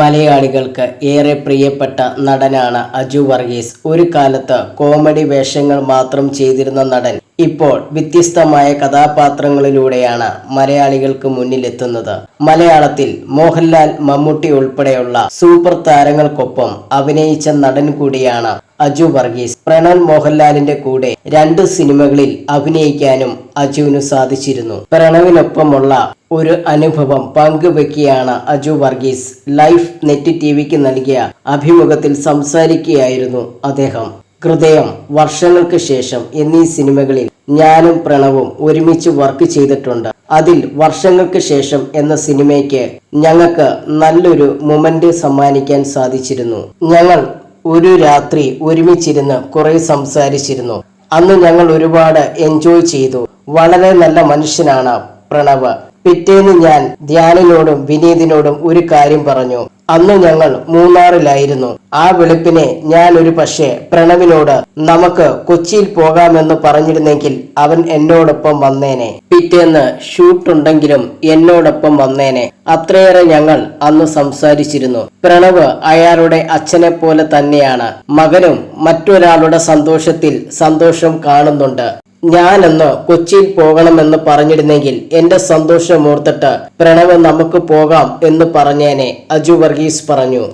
മലയാളികൾക്ക് ഏറെ പ്രിയപ്പെട്ട നടനാണ് അജു വർഗീസ്. ഒരു കാലത്ത് കോമഡി വേഷങ്ങൾ മാത്രം ചെയ്തിരുന്ന നടൻ ഇപ്പോൾ വ്യത്യസ്തമായ കഥാപാത്രങ്ങളിലൂടെയാണ് മലയാളികൾക്ക് മുന്നിലെത്തുന്നത്. മലയാളത്തിൽ മോഹൻലാൽ മമ്മൂട്ടി ഉൾപ്പെടെയുള്ള സൂപ്പർ താരങ്ങൾക്കൊപ്പം അഭിനയിച്ച നടൻ കൂടിയാണ് അജു വർഗീസ്. പ്രണവ് മോഹൻലാലിന്റെ കൂടെ രണ്ട് സിനിമകളിൽ അഭിനയിക്കാനും അജുവിന് സാധിച്ചിരുന്നു. പ്രണവിനൊപ്പമുള്ള ഒരു അനുഭവം പങ്കുവെക്കുകയാണ് Aju Varghese life net T വിക്ക് നൽകിയ അഭിമുഖത്തിൽ സംസാരിക്കുകയായിരുന്നു അദ്ദേഹം. ഹൃദയം വർഷങ്ങൾക്ക് ശേഷം എന്നീ സിനിമകളിൽ ഞാനും പ്രണവും ഒരുമിച്ച് വർക്ക് ചെയ്തിട്ടുണ്ട്. അതിൽ വർഷങ്ങൾക്ക് ശേഷം എന്ന സിനിമയ്ക്ക് ഞങ്ങൾക്ക് നല്ലൊരു മൊമെന്റ് സമ്മാനിക്കാൻ സാധിച്ചിരുന്നു. ഞങ്ങൾ ഒരു രാത്രി ഒരുമിച്ചിരുന്ന് കുറെ സംസാരിച്ചിരുന്നു. അന്ന് ഞങ്ങൾ ഒരുപാട് എൻജോയ് ചെയ്തു. വളരെ നല്ല മനുഷ്യനാണ് പ്രണവ്. പിറ്റേന്ന് ഞാൻ ധ്യാനിനോടും വിനീതിനോടും ഒരു കാര്യം പറഞ്ഞു. അന്ന് ഞങ്ങൾ മൂന്നാറിലായിരുന്നു. ആ വെളുപ്പിനെ ഞാൻ ഒരു പക്ഷേ പ്രണവിനോട് നമുക്ക് കൊച്ചിയിൽ പോകാമെന്ന് പറഞ്ഞിരുന്നെങ്കിൽ അവൻ എന്നോടൊപ്പം വന്നേനെ. പിറ്റേന്ന് ഷൂട്ടുണ്ടെങ്കിലും എന്നോടൊപ്പം വന്നേനെ. അത്രയേറെ ഞങ്ങൾ അന്ന് സംസാരിച്ചിരുന്നു. പ്രണവ് അയാളുടെ അച്ഛനെ പോലെ തന്നെയാണ്. മകനും മറ്റൊരാളുടെ സന്തോഷത്തിൽ സന്തോഷം കാണുന്നുണ്ട്. ഞാനന്ന് കൊച്ചിയിൽ പോകണമെന്ന് പറഞ്ഞിരുന്നെങ്കിൽ എന്റെ സന്തോഷം ഓർത്തിട്ട് പ്രണവ് നമുക്ക് പോകാം എന്ന് പറഞ്ഞേനെ. അജു വർഗീസ് പറഞ്ഞു.